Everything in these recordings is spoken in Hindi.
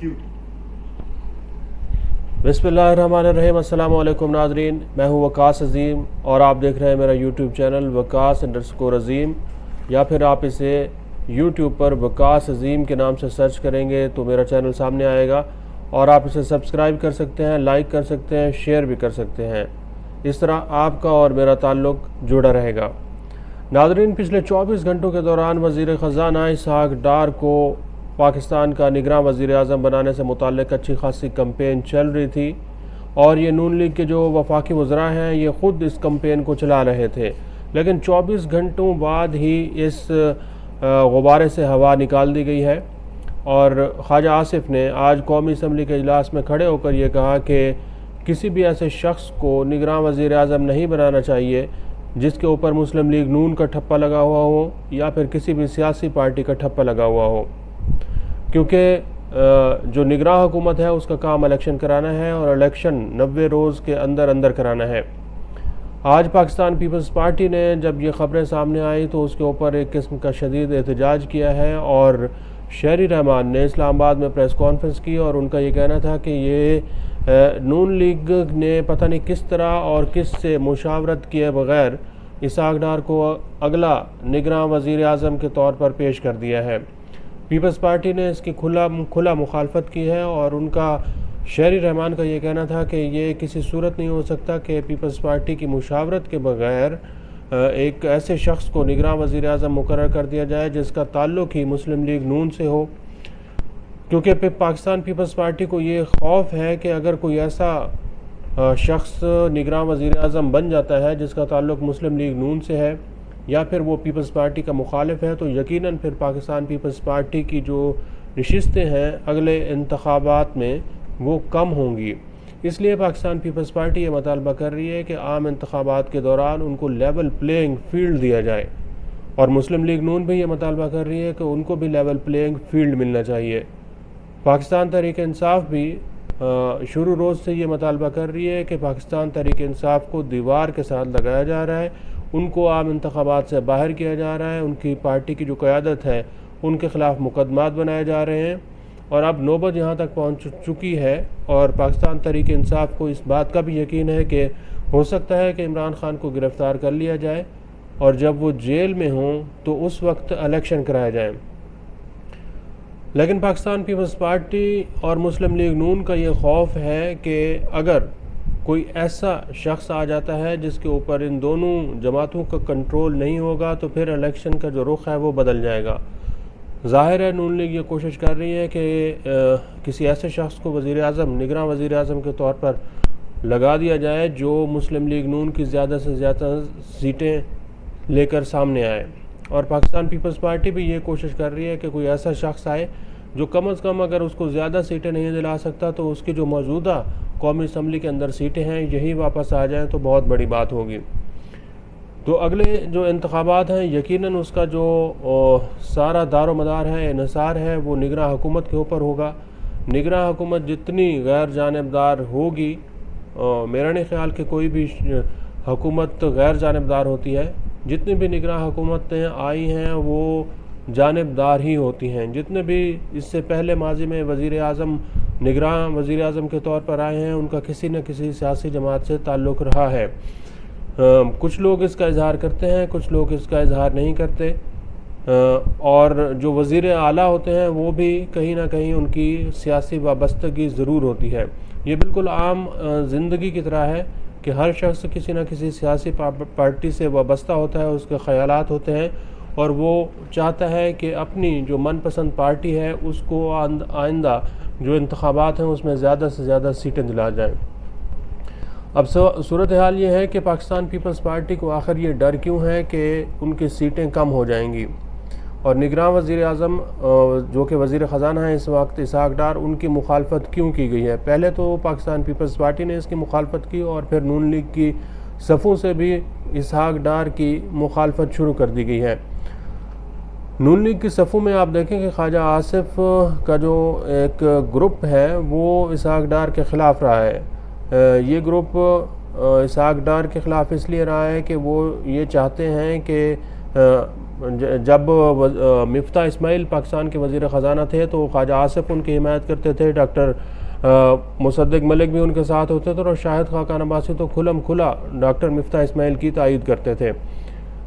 क्यों बसमीम नाजरीन। मैं हूँ वकास अजीम और आप देख रहे हैं मेरा YouTube channel Waqas underscore Azeem. या फिर आप इसे यूट्यूब पर वकास अजीम के नाम से सर्च करेंगे तो मेरा चैनल सामने आएगा और आप इसे सब्सक्राइब कर सकते हैं, लाइक कर सकते हैं, शेयर भी कर सकते हैं। इस तरह आपका और मेरा ताल्लुक़ जुड़ा रहेगा। नाजरीन, पिछले 24 घंटों के दौरान वज़ीर ख़जाना इसहाक डार को पाकिस्तान का निगरान वज़ी अजम बनाने से मुतल अच्छी खासी कम्पेन चल रही थी। और ये नून लीग के जो वफाकी वज्रा हैं, ये ख़ुद इस कम्पेन को चला रहे थे। लेकिन 24 घंटों बाद ही इस गुब्बारे से हवा निकाल दी गई है। और ख्वाजा आसिफ ने आज कौमी असम्बली के अजलास में खड़े होकर ये कहा कि किसी भी ऐसे शख्स को निगरान वज़ी अजम नहीं बनाना चाहिए, जिसके ऊपर मुस्लिम लीग नून का ठप्पा लगा हुआ हो या फिर किसी भी सियासी पार्टी का ठप्पा लगा हुआ हो। क्योंकि जो निगरान हुकूमत है, उसका काम इलेक्शन कराना है और इलेक्शन नबे रोज़ के अंदर अंदर कराना है। आज पाकिस्तान पीपल्स पार्टी ने जब ये ख़बरें सामने आई तो उसके ऊपर एक किस्म का शदीद एहतजाज किया है और शहरी रहमान ने इस्लामाबाद में प्रेस कॉन्फ्रेंस की और उनका ये कहना था कि ये नून लीग ने पता नहीं किस तरह और किस से मुशावरत किए बगैर इसाक डार को अगला निगरान वज़ी अजम के तौर पर पेश कर दिया है। पीपल्स पार्टी ने इसकी खुला खुला मुखालफत की है और उनका शहरी रहमान का ये कहना था कि ये किसी सूरत नहीं हो सकता कि पीपल्स पार्टी की मुशावरत के बगैर एक ऐसे शख्स को निगरान वज़ी अजम मुकर कर दिया जाए जिसका ताल्लुक ही मुस्लिम लीग नून से हो। क्योंकि पाकिस्तान पीपल्स पार्टी को ये खौफ है कि अगर कोई ऐसा शख्स निगरान वज़ी अजम बन जाता है जिसका ताल्लुक मुस्लिम लीग नून से है या फिर वो पीपल्स पार्टी का मुखालिफ है तो यकीनन फिर पाकिस्तान पीपल्स पार्टी की जो नशस्तें हैं अगले इंतबात में वो कम होंगी। इसलिए पाकिस्तान पीपल्स पार्टी ये मतालबा कर रही है कि आम इंतबात के दौरान उनको लेवल प्लेइंग फ़ील्ड दिया जाए। और मुस्लिम लीग नून भी ये मतालबा कर रही है कि उनको भी लेवल प्लेइंग फ़ील्ड मिलना चाहिए। पाकिस्तान तहरीक इंसाफ भी शुरू रोज़ से ये मतालबा कर रही है कि पाकिस्तान तहरीक इंसाफ को दीवार के साथ लगाया जा रहा है। उनको आम इंतबात से बाहर किया जा रहा है। उनकी पार्टी की जो क़्यादत है, उनके ख़िलाफ़ मुकदमात बनाए जा रहे हैं और अब नौबत यहाँ तक पहुँच चुकी है और पाकिस्तान तरीके इंसाफ को इस बात का भी यकीन है कि हो सकता है कि इमरान खान को गिरफ़्तार कर लिया जाए और जब वो जेल में हों तो उस वक्त इलेक्शन कराए जाए। लेकिन पाकिस्तान पीपल्स पार्टी और मुस्लिम लीग नून का ये खौफ है कि अगर कोई ऐसा शख्स आ जाता है जिसके ऊपर इन दोनों जमातों का कंट्रोल नहीं होगा तो फिर इलेक्शन का जो रुख है वो बदल जाएगा। ज़ाहिर है, नून लीग ये कोशिश कर रही है कि किसी ऐसे शख्स को वज़ी अजम निगरान वज़ी अजम के तौर पर लगा दिया जाए जो मुस्लिम लीग नून की ज़्यादा से ज़्यादा सीटें लेकर सामने आए। और पाकिस्तान पीपल्स पार्टी भी ये कोशिश कर रही है कि कोई ऐसा शख्स आए जो कम अज़ कम अगर उसको ज़्यादा सीटें नहीं दिला सकता तो उसकी जो मौजूदा कौमी असम्बली के अंदर सीटें हैं, यही वापस आ जाएँ तो बहुत बड़ी बात होगी। तो अगले जो इंतबात हैं, यकीनन उसका जो सारा दार मदार है इसार है, वो निगरान हुकूमत के ऊपर होगा। निगरान हुकूमत जितनी गैर जानबदार होगी मेरा नहीं ख्याल कि कोई भी हुकूमत गैर जानबदार होती है। जितनी भी निगरान हुकूमतें आई हैं, वो जानबदार ही होती हैं। जितने भी इससे पहले माजी में वज़ी अजम निगरान वज़ी अजम के तौर पर आए हैं उनका किसी न किसी सियासी जमात से ताल्लुक़ रहा है। आ, कुछ लोग इसका इजहार करते हैं कुछ लोग इसका इजहार नहीं करते। आ, और जो वज़ी अली होते हैं वो भी कहीं ना कहीं उनकी सियासी वाबस्तगी ज़रूर होती है। ये बिल्कुल आम ज़िंदगी की तरह है कि हर शख्स किसी न किसी सियासी पार्टी से वाबस्ता होता है उसके ख्याल होते हैं। और वो चाहता है कि अपनी जो मनपसंद पार्टी है, उसको आइंदा जो इंतबात हैं, उसमें ज़्यादा से ज़्यादा सीटें दिला जाएँ। अब सूरत हाल ये है कि पाकिस्तान पीपल्स पार्टी को आखिर ये डर क्यों है कि उनकी सीटें कम हो जाएँगी? और निगरान वज़ी अजम जो कि वज़ी ख़जाना है इस वक्त, इसहाक डार, उनकी मुखालफत क्यों की गई है? पहले तो पाकिस्तान पीपल्स पार्टी ने इसकी मुखालफत की और फिर नून लीग की सफ़ों से भी इसहाक डार की मुखालफत शुरू कर दी गई है। नून लीग की सफ़ों में आप देखें कि ख्वाजा आसिफ का जो एक ग्रुप है, वो इसहाक डार के ख़िलाफ़ रहा है। ये ग्रुप इसहाक डार के ख़िलाफ़ इसलिए रहा है कि वो ये चाहते हैं कि जब मफ्ता इसमाइल पाकिस्तान के वज़ी ख़जाना थे तो ख्वाजा आसिफ उनकी हिमायत करते थे, डॉक्टर मुसद्दक मलिक भी उनके साथ होते थे, और शाहिद खाकान अब्बासी तो खुलम खुला डॉक्टर मफ्ता इसमाइल की तायद करते थे।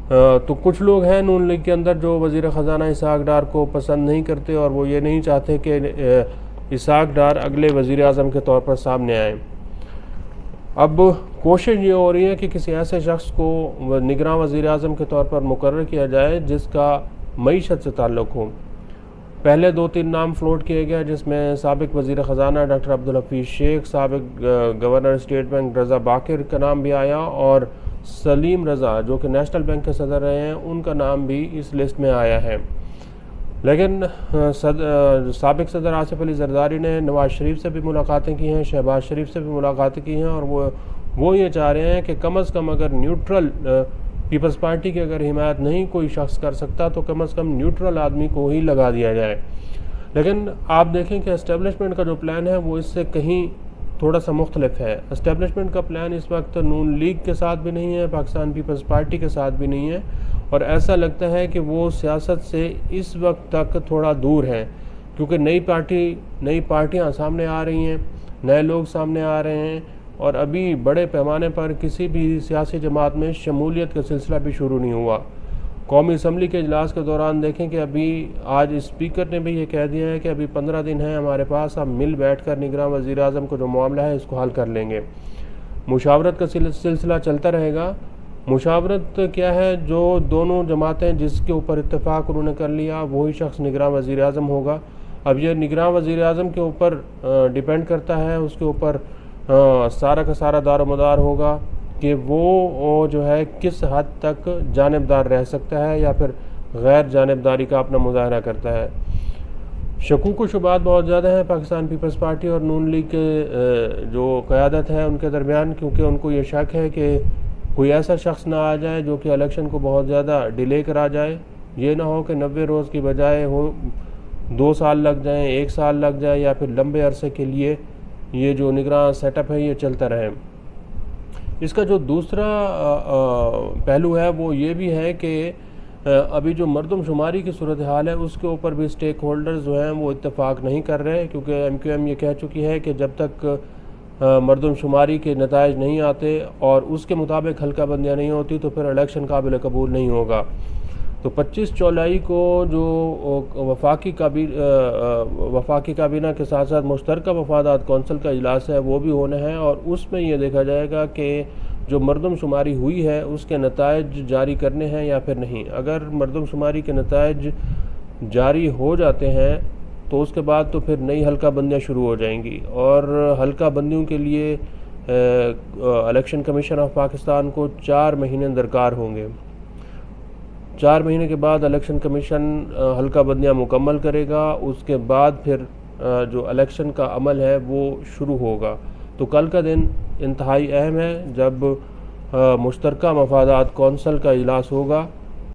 तो कुछ लोग हैं नून लीग के अंदर जो वज़ी ख़जाना इसाक डार को पसंद नहीं करते और वो ये नहीं चाहते कि इसाक डार अगले वज़ी अजम के तौर पर सामने आए। अब कोशिश ये हो रही है कि किसी ऐसे शख्स को निगरान वज़ी अजम के तौर पर मुकर किया जाए जिसका मीशत से ताल्लुक़ हो। पहले दो तीन नाम फ्लोट किए गए, जिसमें सबक वज़ी ख़जाना डॉक्टर अब्दुल हफीज़ शेख, सबक governor state bank Raza Baqir का नाम भी आया और सलीम रज़ा, जो कि नेशनल बैंक के सदर रहे हैं, उनका नाम भी इस लिस्ट में आया है। लेकिन सबक सदर आसिफ अली जरदारी ने नवाज़ शरीफ से भी मुलाकातें की हैं, शहबाज शरीफ से भी मुलाकातें की हैं, और वो वो ये चाह रहे हैं कि कम अज़ कम अगर न्यूट्रल पीपल्स पार्टी की अगर हिमायत नहीं कोई शख्स कर सकता तो कम अज़ कम न्यूट्रल आदमी को ही लगा दिया जाए। लेकिन आप देखें कि इस्टेब्लिशमेंट का जो प्लान है, वो इससे कहीं थोड़ा सा मुख्तलिफ़ है। इस्टेब्लिशमेंट का प्लान इस वक्त नून लीग के साथ भी नहीं है पाकिस्तान पीपल्स पार्टी के साथ भी नहीं है और ऐसा लगता है कि वो सियासत से इस वक्त तक थोड़ा दूर हैं, क्योंकि नई पार्टी, नई पार्टियाँ सामने आ रही हैं, नए लोग सामने आ रहे हैं और अभी बड़े पैमाने पर किसी भी सियासी जमात में शमूलियत का सिलसिला भी शुरू नहीं हुआ। कौमी असम्बली के अजलास के दौरान देखें कि अभी आज स्पीकर ने भी ये कह दिया है कि अभी पंद्रह दिन है हमारे पास, हम मिल बैठ कर निगरान वज़ी अजम को जो मामला है इसको हल कर लेंगे। मुशावरत का सिलसिला चलता रहेगा। मुशावरत क्या है? जो दोनों जमातें जिसके ऊपर इतफ़ाक़ उन्होंने कर लिया, वही शख्स निगरान वज़ी अजम होगा। अब यह निगरान वज़ी अजम के ऊपर डिपेंड करता है, उसके ऊपर सारा का सारा दार मदार होगा। कि वो जो है, किस हद तक जानबदार रह सकता है या फिर गैर जानबदारी का अपना मुजाहरा करता है। शकूक शुबात बहुत ज़्यादा हैं पाकिस्तान पीपल्स पार्टी और नून लीग के जो क़्यादत है उनके दरमियान, क्योंकि उनको ये शक है कि कोई ऐसा शख्स ना आ जाए जो कि इलेक्शन को बहुत ज़्यादा डिले करा जाए। ये ना हो कि नबे रोज़ की बजाय हो, दो साल लग जाएँ, एक साल लग जाए या फिर लंबे अरसे के लिए ये जो निगरान सेटअप है, ये चलता रहे। इसका जो दूसरा पहलू है, वो ये भी है कि अभी जो मरदमशुमारी की सूरत हाल है, उसके ऊपर भी स्टेक होल्डर्स जो हैं, वो इतफ़ाक़ नहीं कर रहे, क्योंकि एम क्यू एम ये कह चुकी है कि जब तक मरदमशुमारी के नतज नहीं आते और उसके मुताबिक हल्का बंदियाँ नहीं होती तो फिर इलेक्शन काबिल कबूल नहीं होगा। तो 25 जुलाई को जो वफाकी काबी वफाकी काबीना के साथ साथ मुश्तरक वफादात कौंसल का इजलास है, वो भी होना है और उसमें यह देखा जाएगा कि जो मरदमशुमारी हुई है, उसके नतज जारी करने हैं या फिर नहीं। अगर मरदमशुमारी के नतज जारी हो जाते हैं तो उसके बाद तो फिर नई हल्का बंदियाँ शुरू हो जाएँगी। और हल्का बंदियों के लिए इलेक्शन कमीशन ऑफ़ पाकिस्तान को चार महीने दरकार होंगे। चार महीने के बाद इलेक्शन कमीशन हल्का बंदियाँ मुकम्मल करेगा। उसके बाद फिर जो इलेक्शन का अमल है, वो शुरू होगा। तो कल का दिन इंतहाई अहम है जब मुश्तरक मफादात कौंसल का इजलास होगा।